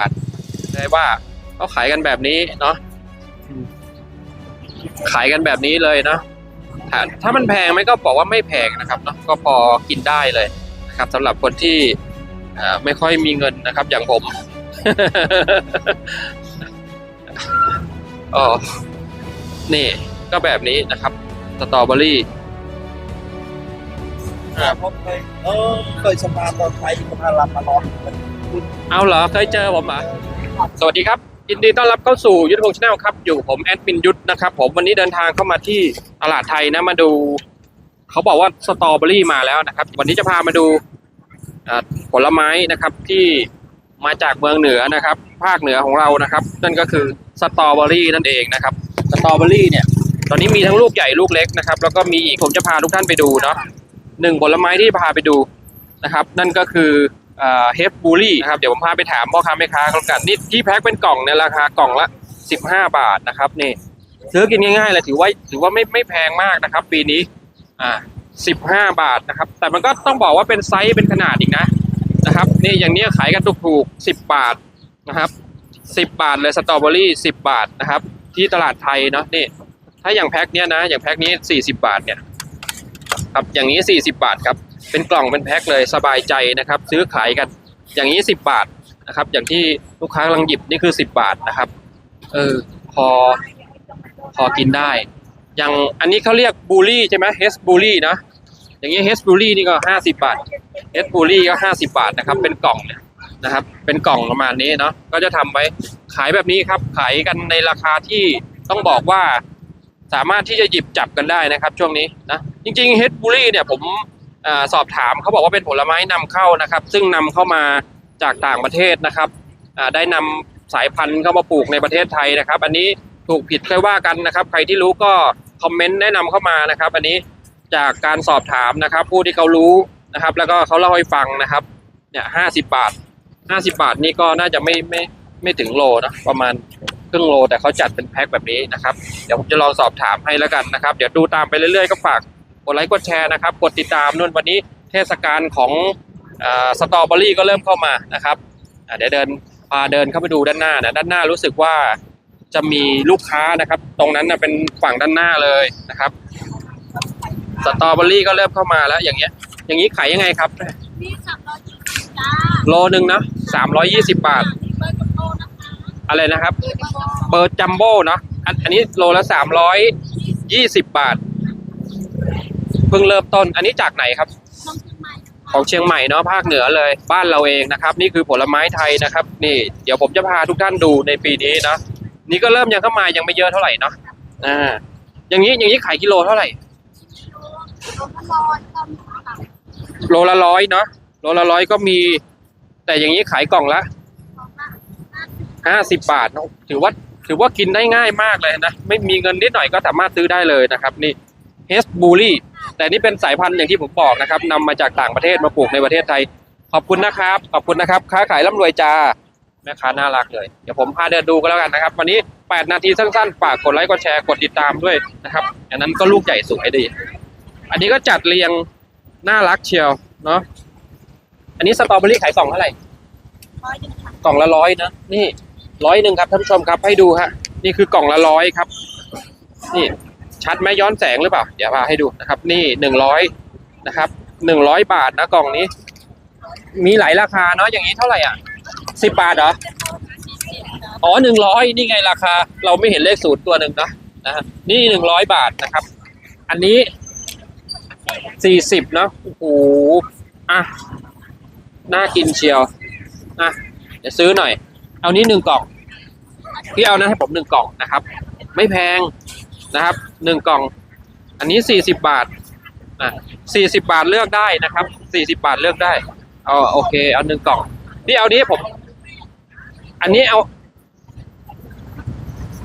าทเลยว่าเขาขายกันแบบนี้เนาะขายกันแบบนี้เลยเนาะถ้าถ้ามันแพงไหมก็บอกว่าไม่แพงนะครับเนาะก็พอกินได้เลยนะครับสำหรับคนที่ไม่ค่อยมีเงินนะครับ อย่างผมอ๋อนี่ก็แบบนี้นะครับสตรอเบอรี่ครับผมเคยเออเคยสะพานตอนไทยสะพานลำมาร้อน เอาเหรอเคยเจอผมเหรอสวัสดีครับยินดีต้อนรับเข้าสู่ยุทธพงศ์ชาแนลครับ อยู่ผมแอดมินยุทธนะครับ ผมวันนี้เดินทางเข้ามาที่ตลาดไทยนะมาดู เขาบอกว่าสตรอเบอรี่มาแล้วนะครับ วันนี้จะพามาดูผลไม้นะครับที่มาจากเมืองเหนือนะครับ ภาคเหนือของเรานะครับ นั่นก็คือสตรอเบอรี่นั่นเองนะครับสตรอเบอรี่เนี่ย ตอนนี้มีทั้งลูกใหญ่ลูกเล็กนะครับ แล้วก็มีอีกผมจะพาทุกท่านไปดูเนาะหนึ่งผลไม้ที่พาไปดูนะครับ นั่นก็คือ เฮฟบูรี่นะครับเดี๋ยวผมพาไปถามพ่อค้าแม่ค้าเขากันนี่ที่แพ็คเป็นกล่องเนี่ยราคากล่องละสิบห้าบาทนะครับนี่ซื้อกินง่ายๆเลยถือว่าถือว่าไม่ไม่แพงมากนะครับ ปีนี้อ่าสิบห้าบาทนะครับ แต่มันก็ต้องบอกว่าเป็นไซส์เป็นขนาดอีกนะนะครับนี่อย่างนี้ขายกันถูกๆสิบบาทนะครับสิบบาทเลยสตรอเบอรี่สิบบาทนะครับ ที่ตลาดไทยเนาะนี่ ถ้าอย่างแพ็คเนี้ยนะ อย่างแพ็คนี้สี่สิบาทเนี่ยครับอย่างนี้สี่สิบาทครับ เป็นกล่องเป็นแพ็คเลยสบายใจนะครับ ซื้อขายกัน อย่างนี้สิบบาทนะครับ อย่างที่ลูกค้ากำลังหยิบนี่คือสิบบาทนะครับ เออพอพอกินได้ อย่างอันนี้เขาเรียกบูลี่ใช่ไหมเฮสบูลี่นะ อย่างนี้เฮสบูลี่นี่ก็ห้าสิบาทเฮสบูลี่ก็ห้าสิบาทนะครับ เป็นกล่องเนี่ยนะครับ เป็นกล่องประมาณนี้เนาะก็จะทำไว้ขายแบบนี้ครับ ขายกันในราคาที่ต้องบอกว่าสามารถที่จะหยิบจับกันได้นะครับ ช่วงนี้นะจริงๆเฮดบูรี่เนี่ยผม สอบถามเขาบอกว่าเป็นผลไม้นำเข้านะครับ ซึ่งนำเข้ามาจากต่างประเทศนะครับได้นำสายพันธุ์เข้ามาปลูกในประเทศไทยนะครับ อันนี้ถูกผิดค่อยว่ากันนะครับ ใครที่รู้ก็คอมเมนต์แนะนำเข้ามานะครับ อันนี้จากการสอบถามนะครับ ผู้ที่เขารู้นะครับ แล้วก็เขาเล่าให้ฟังนะครับเนี่ยห้าสิบาทห้าสิบาทนี่ก็น่าจะไม่ไม่ไม่ถึงโลนะประมาณครึ่งโลแต่เขาจัดเป็นแพ็คแบบนี้นะครับ เดี๋ยวผมจะลองสอบถามให้แล้วกันนะครับ เดี๋ยวดูตามไปเรื่อยๆก็ฝาก ดไลค์กดแชร์นะครับ กดติดตามนู่นวันนี้เทศกาลของสตรอเบอรี่ก็เริ่มเข้ามานะครับอ่าเดี๋ยวเดินพาเดินเข้าไปดูด้านหน้านะด้านหน้ารู้สึกว่าจะมีลูกค้านะครับ ตรงนั้นนะเป็นฝั่งด้านหน้าเลยนะครับสตรอเบอรี่ก็เริ่มเข้ามาแล้วอย่างเงี้ย อย่างนี้ขายยังไงครับนี่สามร้อยยี่สิบจ้าโลหนึ่งนะสามร้อยยี่สิบบาทเบอร์กับโตนะคะอะไรนะครับ เบอร์กับโตเบอร์จัมโบ้เนาะอันอันนี้โลละสามร้อยยี่สิบบาท เพิ่งเริ่มต้นอันนี้จากไหนครับน้องเชียงใหม่นะคะของเชียงใหม่เนาะภาคเหนือเลยบ้านเราเองนะครับ นี่คือผลไม้ไทยนะครับ นี่เดี๋ยวผมจะพาทุกท่านดูในปีนี้นะนี่ก็เริ่มยังเข้ามายังไม่เยอะเท่าไหร่เนาะอ่าอย่างนี้อย่างนี้ขายกิโลเท่าไหร่โลละร้อยก็มีค่ะโลละร้อยเนาะโลละร้อยก็มี แต่อย่างนี้ขายกล่องละของละห้าสิบบาทเนอะถือว่าถือว่ากินได้ง่ายมากเลยนะ ไม่มีเงินนิดหน่อยก็สามารถซื้อได้เลยนะครับ นี่เฮสบูรี่ แต่นี่เป็นสายพันธุ์อย่างที่ผมบอกนะครับนำมาจากต่างประเทศมาปลูกในประเทศไทย ขอบคุณนะครับ ขอบคุณนะครับ ค้าขายร่ำรวยจ้าแม่ค้าน่ารักเลย เดี๋ยวผมพาเดินดูกันแล้วกันนะครับ วันนี้ 8 นาทีสั้นๆฝากกดไลค์กดแชร์กดติดตามด้วยนะครับอันนั้นก็ลูกใหญ่สวยดี อันนี้ก็จัดเรียงน่ารักเชียวเนาะอันนี้สตรอเบอรี่ขายกล่องเท่าไหร่ร้อยหนึ่งค่ะกล่องละร้อยนะนี่ร้อยหนึ่งครับท่านผู้ชมครับให้ดูฮะนี่คือกล่องละร้อยครับ นี่ ชัดไหมย้อนแสงหรือเปล่า เดี๋ยวพาให้ดูนะครับ นี่หนึ่งร้อยนะครับหนึ่งร้อยบาทนะกล่องนี้ มีหลายราคาเนาะอย่างนี้เท่าไหร่อะสิบบาทเหรออ๋อหนึ่งร้อยนี่ไงราคา เราไม่เห็นเลขศูนย์ตัวหนึ่งนะนะฮะนี่หนึ่งร้อยบาทนะครับ อันนี้สี่สิบเนาะโอ้โหอะน่ากินเชียวอะเดี๋ยวซื้อหน่อย เอานี้หนึ่งกล่องพี่เอานะให้ผมหนึ่งกล่องนะครับ ไม่แพง นะครับหนึ่งกล่อง อันนี้สี่สิบบาทอะสี่สิบาทเลือกได้นะครับสี่สิบาทเลือกได้เอาโอเค เอาหนึ่งกล่องพี่เอานี้ผม อันนี้เอา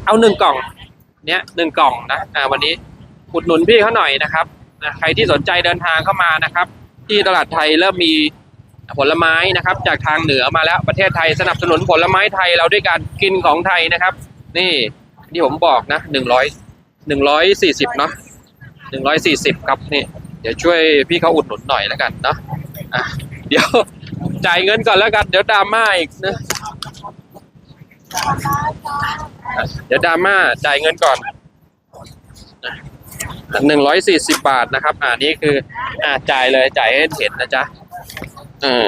เอาหนึ่งกล่อง เนี้ยหนึ่งกล่องนะอ่าวันนี้อุดหนุนพี่เขาหน่อยนะครับอะใครที่สนใจเดินทางเข้ามานะครับ ที่ตลาดไทยเริ่มมีผลไม้นะครับ จากทางเหนือมาแล้วประเทศไทยสนับสนุนผลไม้ไทยเราด้วยการกินของไทยนะครับ นี่ที่ผมบอกนะหนึ่งร้อย หนึ่งร้อยสี่สิบเนาะหนึ่งร้อยสี่สิบครับนี่เดี๋ยวช่วยพี่เขาอุดหนุนหน่อยแล้วกันเนาะอะเดี๋ยวจ่ายเงินก่อนแล้วกัน เดี๋ยวดราม่าอีกนะเดี๋ยวดราม่าจ่ายเงินก่อนหนึ่งร้อยสี่สิบบาทนะครับอ่านี่คือ อ่าจ่ายเลยจ่ายให้เห็นนะจ๊ะเออ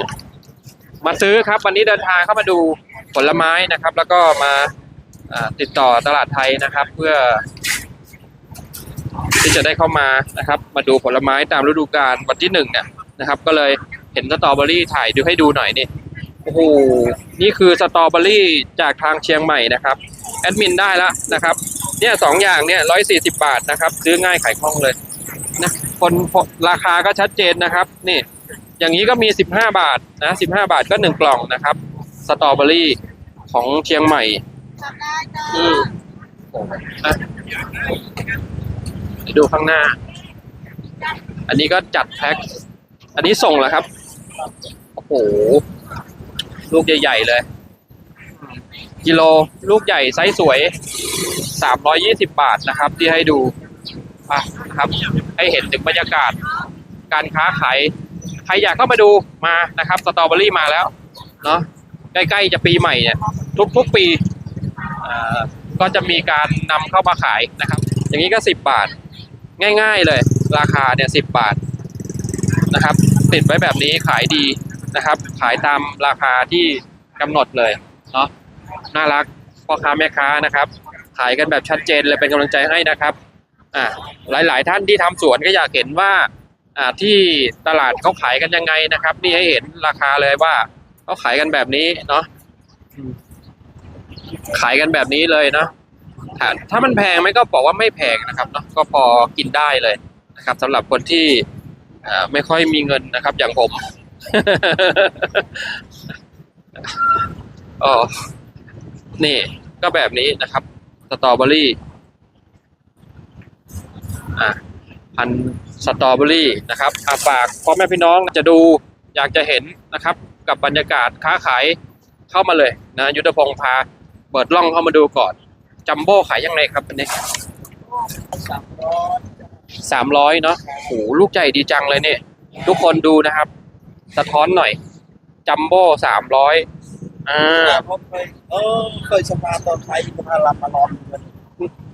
มาซื้อครับ วันนี้เดินทางเข้ามาดูผลไม้นะครับ แล้วก็มาติดต่อตลาดไทยนะครับ เพื่อ ที่จะได้เข้ามานะครับ มาดูผลไม้ตามฤดูกาลวันที่หนึ่งเนี่ยนะครับ ก็เลยเห็นสตรอเบอรี่ถ่ายดูให้ดูหน่อยนี่โอ้โหนี่คือสตรอเบอรี่จากทางเชียงใหม่นะครับแอดมินได้แล้วนะครับเนี่ยสองอย่างเนี่ยร้อยสี่สิบาทนะครับ ซื้อง่ายขายคล่องเลยนะคนราคาก็ชัดเจนนะครับ นี่ อย่างนี้ก็มีสิบห้าบาทนะสิบห้าบาทก็หนึ่งกล่องนะครับสตรอเบอรี่ของเชียงใหม่จำได้จ้าอืมอะ ไปดูข้างหน้า อันนี้ก็จัดแพ็ค อันนี้ส่งแล้วครับ โอ้โห ลูกใหญ่ๆเลย กิโลลูกใหญ่ไซส์สวยสามร้อยยี่สิบบาทนะครับ ที่ให้ดูอะนะครับ ให้เห็นถึงบรรยากาศ การค้าขาย ใครอยากเข้ามาดูมานะครับ สตรอเบอรี่มาแล้ว เนาะใกล้ๆจะปีใหม่เนี่ย ทุกๆปีอ่าก็จะมีการนำเข้ามาขายนะครับ อย่างนี้ก็สิบบาท ง่ายๆเลย ราคาเนี่ยสิบบาทนะครับ ติดไว้แบบนี้ขายดีนะครับ ขายตามราคาที่กำหนดเลยเนาะน่ารักพ่อค้าแม่ค้านะครับ ขายกันแบบชัดเจนเลยเป็นกำลังใจให้นะครับอ่าหลายๆท่านที่ทำสวนก็อยากเห็นว่าอ่าที่ตลาดเขาขายกันยังไงนะครับ นี่ให้เห็นราคาเลยว่าเขาขายกันแบบนี้เนาะขายกันแบบนี้เลยเนาะ ถ้าถ้ามันแพงไหมก็บอกว่าไม่แพงนะครับเนาะก็พอกินได้เลยนะครับสำหรับคนที่ไม่ค่อยมีเงินนะครับ อย่างผมอ๋อนี่ก็แบบนี้นะครับสตรอเบอรี่อะพันสตรอเบอรี่นะครับอาฝากพ่อแม่พี่น้องจะดูอยากจะเห็นนะครับ กับบรรยากาศค้าขายเข้ามาเลยนะยุทธพงศ์พาเปิดล่องเข้ามาดูก่อน จัมโบ้ขายยังไงครับอันนี้สามร้อยสามร้อยเนาะโหลูกใหญ่ดีจังเลยเนี่ยทุกคนดูนะครับ สะท้อนหน่อย จัมโบ้สามร้อยอ่าผมเคยเออเคยสะพานตอนไทยสะพานลำมานอนเหมือนกัน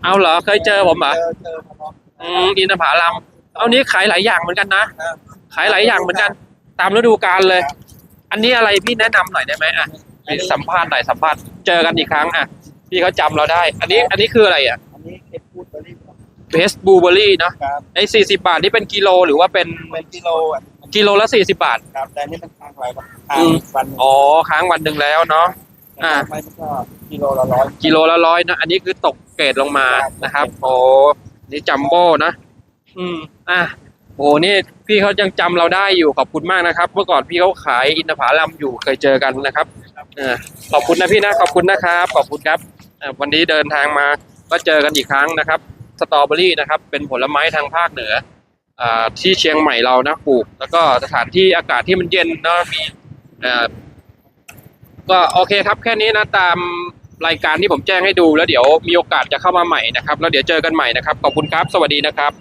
เอาเหรอเคยเจอผมเหรอเจอเจอมานอนอืมอินทผลัมเอานี้ขายหลายอย่างเหมือนกันนะนะขายหลายอย่างเหมือนกัน ตามฤดูกาลเลย อันนี้อะไรพี่แนะนำหน่อยได้ไหมอะสัมภาษณ์หน่อยสัมภาษณ์เจอกันอีกครั้งอะ พี่เขาจำเราได้ อันนี้อันนี้คืออะไรอะอันนี้เก็บพูดไปรีบเพสบูเบอรี่เนาะครับในสี่สิบาทนี่เป็นกิโลหรือว่าเป็นเป็นกิโลอะกิโลละสี่สิบาท ครับแต่นี่มันทางไรบ้างอืทางมวันอ๋อค้างวันหนึ่งแล้วเนาะ อ่า ไม่มันก็กิโลละร้อย กิโลละร้อยนะอันนี้คือตกเกรดลงมานะครับ โอ้นี่จัมโบ้นะ อืม อะโอ้นี่พี่เขายังจำเราได้อยู่ขอบคุณมากนะครับ เมื่อก่อนพี่เขาขายอินทผลัมอยู่เคยเจอกันนะครับเออขอบคุณนะพี่นะขอบคุณนะครับ ขอบคุณครับอ่า วันนี้เดินทางมาก็เจอกันอีกครั้งนะครับ สตรอเบอรี่นะครับ เป็นผลไม้ทางภาคเหนืออที่เชียงใหม่เรานะปลูก แล้วก็สถานที่อากาศที่มันเย็นนะมีก็โอเคครับแค่นี้นะตามรายการที่ผมแจ้งให้ดูแล้วเดี๋ยวมีโอกาสจะเข้ามาใหม่นะครับ แล้วเดี๋ยวเจอกันใหม่นะครับ ขอบคุณครับ สวัสดีนะครับ